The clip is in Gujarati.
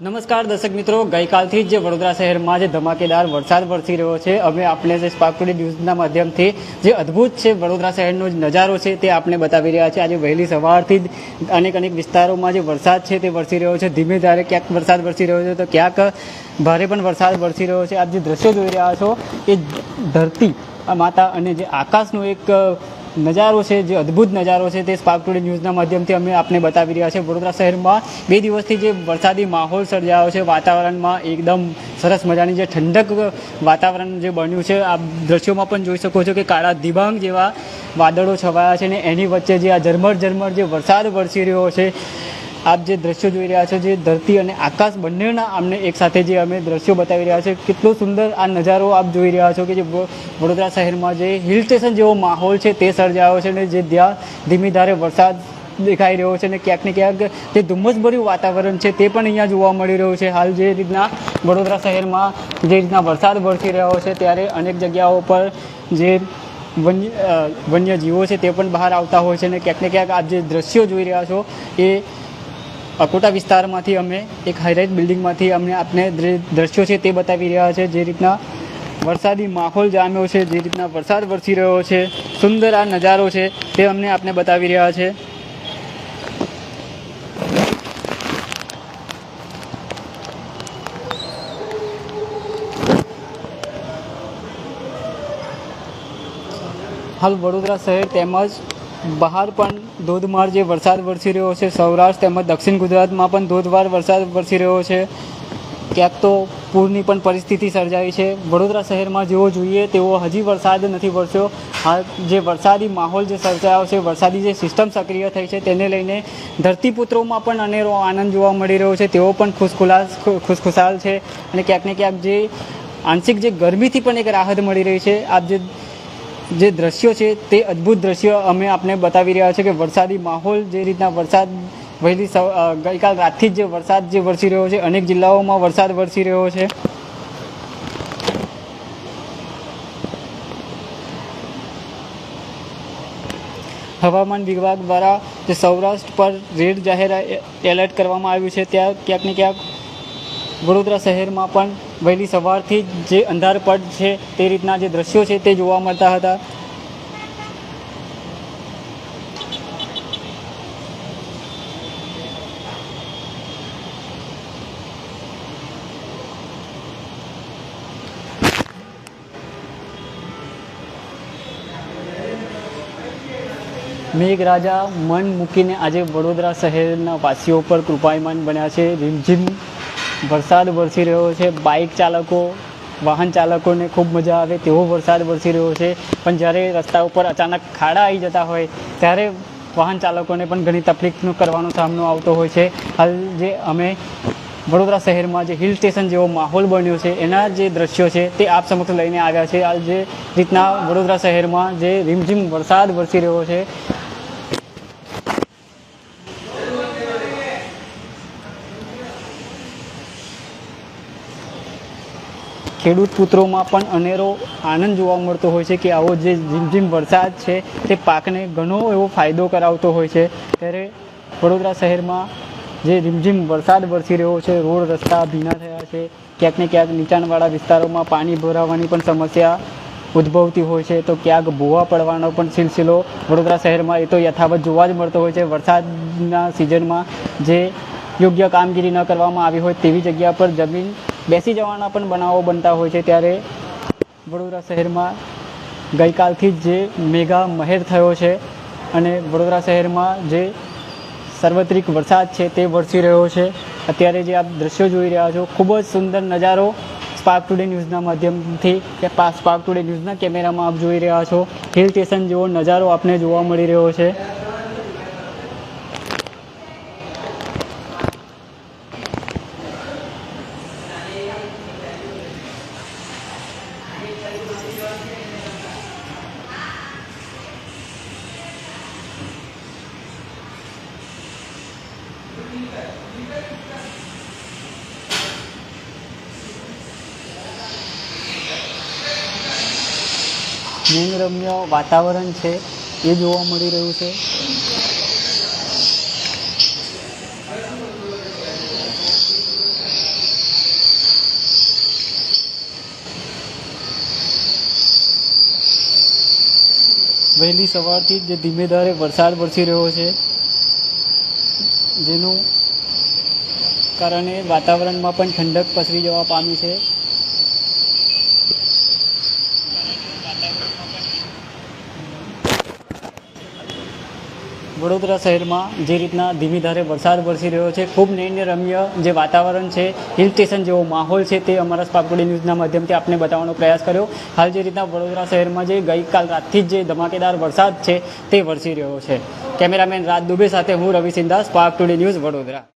નમસ્કાર દર્શક મિત્રો, ગઈકાલથી જ વડોદરા શહેરમાં જે ધમાકેદાર વરસાદ વરસી રહ્યો છે. અમે આપણે જે સ્પાર્ક ન્યૂઝના માધ્યમથી જે અદ્ભુત છે વડોદરા શહેરનો જે નજારો છે તે આપણે બતાવી રહ્યા છે આજે વહેલી સવારથી જ અનેક અનેક વિસ્તારોમાં જે વરસાદ છે તે વરસી રહ્યો છે. ધીમે ધારે ક્યાંક વરસાદ વરસી રહ્યો છે તો ક્યાંક ભારે પણ વરસાદ વરસી રહ્યો છે. આપ જે દ્રશ્યો જોઈ રહ્યા છો એ ધરતી માતા અને જે આકાશનું એક નજારો છે, જે અદ્ભુત નજારો છે, તે સ્પાર્ક ટુડે ન્યૂઝના માધ્યમથી અમે આપને બતાવી રહ્યા છે વડોદરા શહેરમાં બે દિવસથી જે વરસાદી માહોલ સર્જાયો છે, વાતાવરણમાં એકદમ સરસ મજાની જે ઠંડક વાતાવરણ જે બન્યું છે આ દ્રશ્યોમાં પણ જોઈ શકો છો કે કાળા દિબાંગ જેવા વાદળો છવાયા છે ને એની વચ્ચે જે આ ઝરમર ઝરમર જે વરસાદ વરસી રહ્યો છે આપ જે દ્રશ્યો જોઈ રહ્યા છો, જે ધરતી અને આકાશ બંનેના અમને એક સાથે જે અમે દ્રશ્યો બતાવી રહ્યા છે કેટલો સુંદર આ નજારો આપ જોઈ રહ્યા છો કે જે વડોદરા શહેરમાં જે હિલ સ્ટેશન જેવો માહોલ છે, તે સર્જાયો છે ને જે ત્યાં ધીમી ધારે વરસાદ દેખાઈ રહ્યો છે ને ક્યાંક ને ક્યાંક જે ધુમ્મસભર્યું વાતાવરણ છે, તે પણ અહીંયા જોવા મળી રહ્યું છે. હાલ જે રીતના વડોદરા શહેરમાં જે રીતના વરસાદ વરસી રહ્યો છે, ત્યારે અનેક જગ્યાઓ પર જે વન્ય વન્ય જીવો છે, તે પણ બહાર આવતા હોય છે ને ક્યાંક ને ક્યાંક આપ જે દ્રશ્યો જોઈ રહ્યા છો, એ અકોટા વિસ્તારમાંથી અમે એક હાઈરાઇટ બિલ્ડિંગમાંથી અમને આપને દ્ર- દ્રશ્યો છે તે બતાવી રહ્યા છે, જે રીતના વરસાદી માહોલ જામ્યો છે, જે રીતના વરસાદ વરસી રહ્યો છે, સુંદર આ નજારો છે તે અમને આપને બતાવી રહ્યા છે. હાલ વડોદરા શહેર તેમજ બહાર પણ ધોધમાર જે વરસાદ વરસી રહ્યો છે, સૌરાષ્ટ્ર તેમજ દક્ષિણ ગુજરાતમાં પણ ધોધમાર વરસાદ વરસી રહ્યો છે. ક્યાંક તો પૂરની પણ પરિસ્થિતિ સર્જાઈ છે. વડોદરા શહેરમાં જેવો જોઈએ તેવો હજી વરસાદ નથી વરસ્યો. હાલ જે વરસાદી માહોલ જે સર્જાયો છે, વરસાદી જે સિસ્ટમ સક્રિય થઈ છે, તેને લઈને ધરતીપુત્રોમાં પણ અનેરો આનંદ જોવા મળી રહ્યો છે. તેઓ પણ ખુશખુલાસ, ખુશખુશાલ છે અને ક્યાંક ને ક્યાંક જે આંશિક જે ગરમીથી પણ એક રાહત મળી રહી છે. આપ જે જે દ્રશ્યો છે તે અદ્ભુત દ્રશ્યો અમે આપને બતાવી રહ્યા છે કે વરસાદી માહોલ જે રીતના વરસાદ વહેલી ગઈકાલ રાતથી જ જે વરસાદ જે વરસી રહ્યો છે, અનેક જિલ્લાઓમાં વરસાદ વરસી રહ્યો છે. હવામાન વિભાગ દ્વારા જે સૌરાષ્ટ્ર પર રેડ જાહેર એલર્ટ કરવામાં આવ્યું છે, ત્યાં ક્યાંક ને ક્યાંક વડોદરા શહેરમાં પણ વહેલી સવારથી જ અંધારપટ છે તે રીતના જે દ્રશ્યો છે તે જોવા મળતા હતા. મેઘરાજા મન મૂકીને આજે વડોદરા શહેરના વાસીઓ પર કૃપાયમાન બન્યા છે. રીમઝીમ વરસાદ વરસી રહ્યો છે. બાઇક ચાલકો, વાહન ચાલકોને ખૂબ મજા આવે તેવો વરસાદ વરસી રહ્યો છે. પણ જ્યારે રસ્તા ઉપર અચાનક ખાડા આવી જતા હોય, ત્યારે વાહન ચાલકોને પણ ઘણી તકલીફનો કરવાનો સામનો આવતો હોય છે. હાલ જે અમે વડોદરા શહેરમાં જે હિલ સ્ટેશન જેવો માહોલ બન્યો છે, એના જે દ્રશ્યો છે, તે આપ સમક્ષ લઈને આવ્યા છે. હાલ જે રીતના વડોદરા શહેરમાં જે રીમઝીમ વરસાદ વરસી રહ્યો છે ખેડૂત પુત્રોમાં પણ અનેરો આનંદ જોવા મળતો હોય છે કે આવો જે ઝીમઝીમ વરસાદ છે, તે પાકને ઘણો એવો ફાયદો કરાવતો હોય છે. ત્યારે વડોદરા શહેરમાં જે રીમઝીમ વરસાદ વરસી રહ્યો છે, રોડ રસ્તા ભીના થયા છે, ક્યાંક ને ક્યાંક નીચાણવાળા વિસ્તારોમાં પાણી ભરાવાની પણ સમસ્યા ઉદ્ભવતી હોય છે, તો ક્યાંક ભૂવા પડવાનો પણ સિલસિલો વડોદરા શહેરમાં એ તો યથાવત જોવા જ મળતો હોય છે. વરસાદના સિઝનમાં જે યોગ્ય કામગીરી ન કરવામાં આવી હોય તેવી જગ્યા પર જમીન બેસી જવાના પણ બનાવો બનતા હોય છે ત્યારે વડોદરા શહેરમાં ગઈકાલથી જ મેગા મહેર થયો છે અને વડોદરા શહેરમાં જે સાર્વત્રિક વરસાદ છે તે વરસી રહ્યો છે. અત્યારે જે આપ દ્રશ્યો જોઈ રહ્યા છો, ખૂબ જ સુંદર નજારો સ્પાર્ક ટુડે ન્યૂઝના માધ્યમથી કે સ્પાર્ક ટુડે ન્યૂઝના કેમેરામાં આપ જોઈ રહ્યા છો. હિલ સ્ટેશન જેવો નજારો આપને જોવા મળી રહ્યો છે. નયનરમ્ય વાતાવરણ છે એ જોવા મળી રહ્યું છે. વહેલી સવારથી જ ધીમે ધારે વરસાદ વરસી રહ્યો છે. જેનું કારણે વાતાવરણમાં પણ ઠંડક પસરી જવા પામી છે. વડોદરા શહેરમાં જે રીતના ધીમી ધારે વરસાદ વરસી રહ્યો છે, ખૂબ નૈન્ય રમ્ય જે વાતાવરણ છે, હિલ સ્ટેશન જેવો માહોલ છે તે અમારા સ્પાકુડી ન્યૂઝના માધ્યમથી આપને બતાવવાનો પ્રયાસ કર્યો. હાલ જે રીતના વડોદરા શહેરમાં જે ગઈકાલ રાતથી જ જે ધમાકેદાર વરસાદ છે તે વરસી રહ્યો છે. કેમેરામેન રાજ દુબે સાથે હું Ravi Sindha Spark Today News Vadodara.